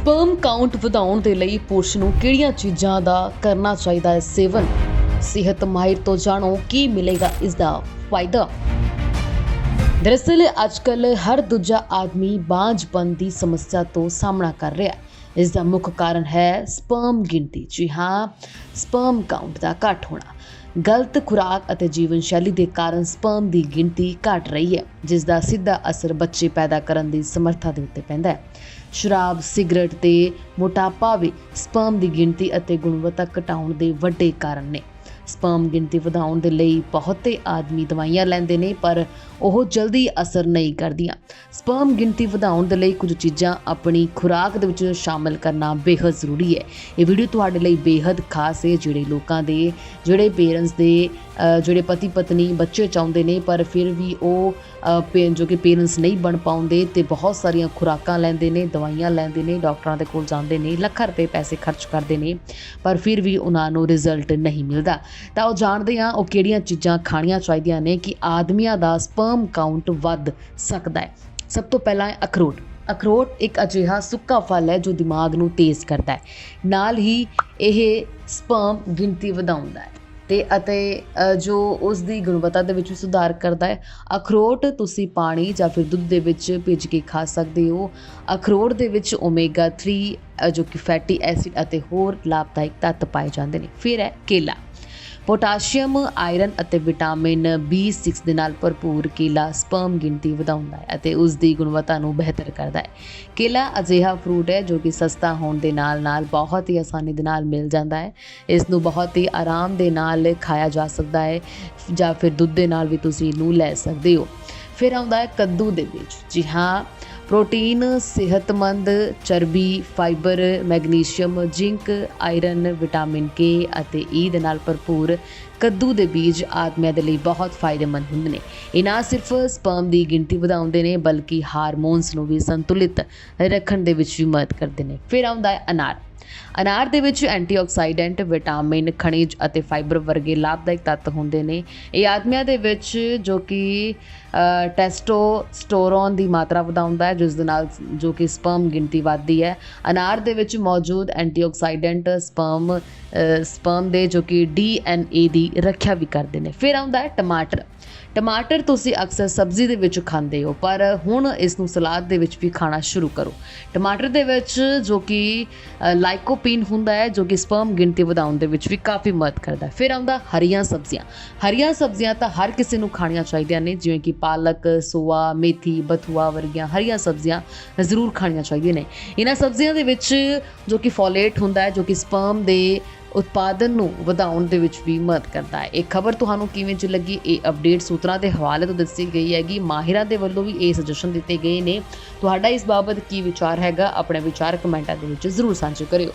Sperm count ਵਧਾਉਣ ਦੇ ਲਈ ਪੁਰਸ਼ ਨੂੰ ਕਿਹੜੀਆਂ ਚੀਜ਼ਾਂ ਦਾ ਕਰਨਾ ਚਾਹੀਦਾ ਹੈ? ਸੇਵਨ। ਸਿਹਤ ਮਾਹਿਰ ਤੋਂ ਜਾਣੋ, ਕੀ ਮਿਲੇਗਾ ਇਸ ਦਾ ਫਾਇਦਾ? ਦਰਅਸਲ ਅੱਜਕੱਲ ਹਰ ਦੂਜਾ ਆਦਮੀ ਬਾਂਝਪਨ ਦੀ ਸਮੱਸਿਆ ਤੋਂ ਸਾਹਮਣਾ ਕਰ ਰਿਹਾ ਹੈ। ਇਸ ਦਾ ਮੁੱਖ ਕਾਰਨ ਹੈ ਸਪਰਮ ਗਿਣਤੀ। ਜੀ ਹਾਂ ਸਪਰਮ ਕਾਊਂਟ ਦਾ ਘੱਟ ਹੋਣਾ। ਗਲਤ ਖੁਰਾਕ ਅਤੇ ਜੀਵਨ ਸ਼ੈਲੀ ਦੇ ਕਾਰਨ ਸਪਰਮ ਦੀ ਗਿਣਤੀ ਘਟ ਰਹੀ ਹੈ ਜਿਸ ਦਾ ਸਿੱਧਾ ਅਸਰ ਬੱਚੇ ਪੈਦਾ ਕਰਨ ਦੀ ਸਮਰੱਥਾ ਦੇ ਉੱਤੇ ਪੈਂਦਾ ਹੈ। ਸ਼ਰਾਬ, ਸਿਗਰਟ ਤੇ ਮੋਟਾਪਾ ਵੀ ਸਪਰਮ ਦੀ ਗਿਣਤੀ ਅਤੇ ਗੁਣਵੱਤਾ ਘਟਾਉਣ ਦੇ ਵੱਡੇ ਕਾਰਨ ਨੇ। ਸਪਰਮ ਗਿਣਤੀ ਵਧਾਉਣ ਦੇ ਲਈ ਬਹੁਤੇ ਆਦਮੀ ਦਵਾਈਆਂ ਲੈਂਦੇ ਨੇ, ਪਰ ਉਹ ਜਲਦੀ ਅਸਰ ਨਹੀਂ ਕਰਦੀਆਂ। ਸਪਰਮ ਗਿਣਤੀ ਵਧਾਉਣ ਦੇ ਲਈ ਕੁਝ ਚੀਜ਼ਾਂ ਆਪਣੀ ਖੁਰਾਕ ਦੇ ਵਿੱਚ ਸ਼ਾਮਿਲ ਕਰਨਾ ਬੇਹੱਦ ਜ਼ਰੂਰੀ ਹੈ। ਇਹ ਵੀਡੀਓ ਤੁਹਾਡੇ ਲਈ ਬੇਹੱਦ ਖਾਸ ਹੈ, ਜਿਹੜੇ ਲੋਕਾਂ ਦੇ, ਜਿਹੜੇ ਪੇਰੈਂਟਸ ਦੇ ਜਿਹੜੇ ਪਤੀ ਪਤਨੀ ਬੱਚੇ ਚਾਹੁੰਦੇ ਨੇ, ਪਰ ਫਿਰ ਵੀ ਉਹ ਪੇਨ ਜੋ ਕਿ ਪੇਰੈਂਟਸ ਨਹੀਂ ਬਣ ਪਾਉਂਦੇ ਤੇ ਬਹੁਤ ਸਾਰੀਆਂ ਖੁਰਾਕਾਂ ਲੈਂਦੇ ਨੇ, ਦਵਾਈਆਂ ਲੈਂਦੇ ਨੇ, ਡਾਕਟਰਾਂ ਦੇ ਕੋਲ ਜਾਂਦੇ ਨੇ, ਲੱਖਾਂ ਰੁਪਏ ਪੈਸੇ ਖਰਚ ਕਰਦੇ ਨੇ, ਪਰ ਫਿਰ ਵੀ ਉਹਨਾਂ ਨੂੰ ਰਿਜ਼ਲਟ ਨਹੀਂ ਮਿਲਦਾ। ਤਾਂ ਉਹ ਜਾਣਦੇ ਆ ਉਹ ਕਿਹੜੀਆਂ ਚੀਜ਼ਾਂ ਖਾਣੀਆਂ ਚਾਹੀਦੀਆਂ ਨੇ ਕਿ ਆਦਮੀਆਂ ਦਾ ਸਪਰਮ ਕਾਊਂਟ ਵੱਧ ਸਕਦਾ ਹੈ। ਸਭ ਤੋਂ ਪਹਿਲਾਂ ਹੈ ਅਖਰੋਟ। ਅਖਰੋਟ ਇੱਕ ਅਜਿਹਾ ਸੁੱਕਾ ਫਲ ਹੈ ਜੋ ਦਿਮਾਗ ਨੂੰ ਤੇਜ਼ ਕਰਦਾ ਹੈ। ਨਾਲ ਹੀ ਇਹ ਸਪਰਮ ਗਿਣਤੀ ਵਧਾਉਂਦਾ ਹੈ ਤੇ ਅਤੇ ਜੋ ਉਸ ਦੀ ਗੁਣਵੱਤਾ ਦੇ ਵਿੱਚ ਵੀ ਸੁਧਾਰ ਕਰਦਾ ਹੈ। ਅਖਰੋਟ ਤੁਸੀਂ ਪਾਣੀ ਜਾਂ ਫਿਰ ਦੁੱਧ ਦੇ ਵਿੱਚ ਭਿੱਜ ਕੇ ਖਾ ਸਕਦੇ ਹੋ। ਅਖਰੋਟ ਦੇ ਵਿੱਚ ਓਮੇਗਾ 3 ਜੋ ਕਿ ਫੈਟੀ ਐਸਿਡ ਅਤੇ ਹੋਰ ਲਾਭਦਾਇਕ ਤੱਤ ਪਾਏ ਜਾਂਦੇ ਨੇ। ਫਿਰ ਹੈ ਕੇਲਾ। ਪੋਟਾਸ਼ੀਅਮ, ਆਇਰਨ ਅਤੇ ਵਿਟਾਮਿਨ B6 ਦੇ ਨਾਲ ਭਰਪੂਰ ਕੇਲਾ ਸਪਰਮ ਗਿਣਤੀ ਵਧਾਉਂਦਾ ਹੈ ਅਤੇ ਉਸ ਦੀ ਗੁਣਵੱਤਾ ਨੂੰ ਬਿਹਤਰ ਕਰਦਾ ਹੈ। ਕੇਲਾ ਅਜਿਹਾ ਫਰੂਟ ਹੈ ਜੋ ਕਿ ਸਸਤਾ ਹੋਣ ਦੇ ਨਾਲ-ਨਾਲ ਬਹੁਤ ਹੀ ਆਸਾਨੀ ਦੇ ਨਾਲ ਮਿਲ ਜਾਂਦਾ ਹੈ। ਇਸ ਨੂੰ ਬਹੁਤ ਹੀ ਆਰਾਮ ਦੇ ਨਾਲ ਖਾਇਆ ਜਾ ਸਕਦਾ ਹੈ ਜਾਂ ਫਿਰ ਦੁੱਧ ਦੇ ਨਾਲ ਵੀ ਤੁਸੀਂ ਇਹਨੂੰ ਲੈ ਸਕਦੇ ਹੋ। ਫਿਰ ਆਉਂਦਾ ਹੈ ਕੱਦੂ ਦੇ ਵਿੱਚ ਜੀ ਹਾਂ ਪ੍ਰੋਟੀਨ, ਸਿਹਤਮੰਦ, ਚਰਬੀ, fibre, magnesium, zinc, iron, vitamin K ਅਤੇ ਈ ਦੇ ਨਾਲ ਭਰਪੂਰ ਕੱਦੂ ਦੇ ਬੀਜ ਆਦਮੀਆਂ ਦੇ ਲਈ ਬਹੁਤ ਫਾਇਦੇਮੰਦ ਹੁੰਦੇ ਨੇ। ਇਹ ਨਾ ਸਿਰਫ ਸਪਰਮ ਦੀ ਗਿਣਤੀ ਵਧਾਉਂਦੇ ਨੇ, ਬਲਕਿ ਹਾਰਮੋਨਸ ਨੂੰ ਵੀ ਸੰਤੁਲਿਤ ਰੱਖਣ ਦੇ ਵਿੱਚ ਵੀ ਮਦਦ ਕਰਦੇ ਨੇ। ਫਿਰ ਆਉਂਦਾ ਹੈ ਅਨਾਰ। ਅਨਾਰ ਦੇ ਵਿੱਚ ਐਂਟੀਆਕਸਾਈਡੈਂਟ ਵਿਟਾਮਿਨ ਖਣਿਜ ਅਤੇ ਫਾਈਬਰ ਵਰਗੇ ਲਾਭਦਾਇਕ ਤੱਤ ਹੁੰਦੇ ਨੇ। ਇਹ ਆਦਮੀਆਂ ਦੇ ਵਿੱਚ ਜੋ ਕਿ ਟੈਸਟੋਸਟੋਰੋਨ ਦੀ ਮਾਤਰਾ ਵਧਾਉਂਦਾ ਹੈ ਜਿਸ ਦੇ ਨਾਲ ਜੋ ਕਿ ਸਪਰਮ ਗਿਣਤੀ ਵੱਧਦੀ ਹੈ। ਅਨਾਰ ਦੇ ਵਿੱਚ ਮੌਜੂਦ ਐਂਟੀਆਕਸਾਈਡੈਂਟ ਸਪਰਮ ਅ, ਸਪਰਮ ਦੇ ਜੋ ਕਿ ਡੀਐਨਏ ਦੀ ਰੱਖਿਆ ਵੀ ਕਰਦੇ ਨੇ। ਫਿਰ ਆਉਂਦਾ ਹੈ ਟਮਾਟਰ। ਟਮਾਟਰ ਤੁਸੀਂ ਅਕਸਰ ਸਬਜ਼ੀ ਦੇ ਵਿੱਚ ਖਾਂਦੇ ਹੋ, ਪਰ ਹੁਣ ਇਸ ਨੂੰ ਸਲਾਦ ਦੇ ਵਿੱਚ ਵੀ ਖਾਣਾ ਸ਼ੁਰੂ ਕਰੋ। ਟਮਾਟਰ ਦੇ ਵਿੱਚ ਜੋ ਕਿ ਲਾਈਕੋਪੀਨ ਹੁੰਦਾ ਹੈ, ਜੋ ਕਿ ਸਪਰਮ ਗਿਣਤੀ ਵਧਾਉਣ ਦੇ ਵਿੱਚ ਵੀ ਕਾਫੀ ਮਦਦ ਕਰਦਾ ਹੈ। ਫਿਰ ਆਉਂਦਾ ਹਰੀਆਂ ਸਬਜ਼ੀਆਂ। ਹਰੀਆਂ ਸਬਜ਼ੀਆਂ ਤਾਂ ਹਰ ਕਿਸੇ ਨੂੰ ਖਾਣੀਆਂ ਚਾਹੀਦੀਆਂ ਨੇ, ਜਿਵੇਂ ਕਿ ਪਾਲਕ, ਸੋਆ, ਮੇਥੀ, ਬਥੂਆ ਵਰਗੀਆਂ ਹਰੀਆਂ ਸਬਜ਼ੀਆਂ ਜ਼ਰੂਰ ਖਾਣੀਆਂ ਚਾਹੀਦੀਆਂ ਨੇ। ਇਹਨਾਂ ਸਬਜ਼ੀਆਂ ਦੇ ਵਿੱਚ ਜੋ ਕਿ ਫੋਲੇਟ ਹੁੰਦਾ ਹੈ, ਜੋ ਕਿ ਸਪਰਮ ਦੇ ਉਤਪਾਦਨ ਨੂੰ ਵਧਾਉਣ ਦੇ ਵਿੱਚ ਵੀ ਮਦਦ ਕਰਦਾ ਹੈ। ਇਹ ਖਬਰ ਤੁਹਾਨੂੰ ਕਿਵੇਂ ਚ ਲੱਗੀ? ਇਹ ਅਪਡੇਟ ਸੂਤਰਾਂ ਦੇ ਹਵਾਲੇ ਤੋਂ ਦੱਸੀ ਗਈ ਹੈਗੀ। ਮਾਹਿਰਾਂ ਦੇ ਵੱਲੋਂ ਵੀ ਇਹ ਸੁਜੈਸ਼ਨ ਦਿੱਤੇ ਗਏ ਨੇ। ਤੁਹਾਡਾ ਇਸ ਬਾਬਤ ਕੀ ਵਿਚਾਰ ਹੈਗਾ? ਆਪਣੇ ਵਿਚਾਰ ਕਮੈਂਟਾਂ ਦੇ ਵਿੱਚ ਜ਼ਰੂਰ ਸਾਂਝੇ ਕਰਿਓ।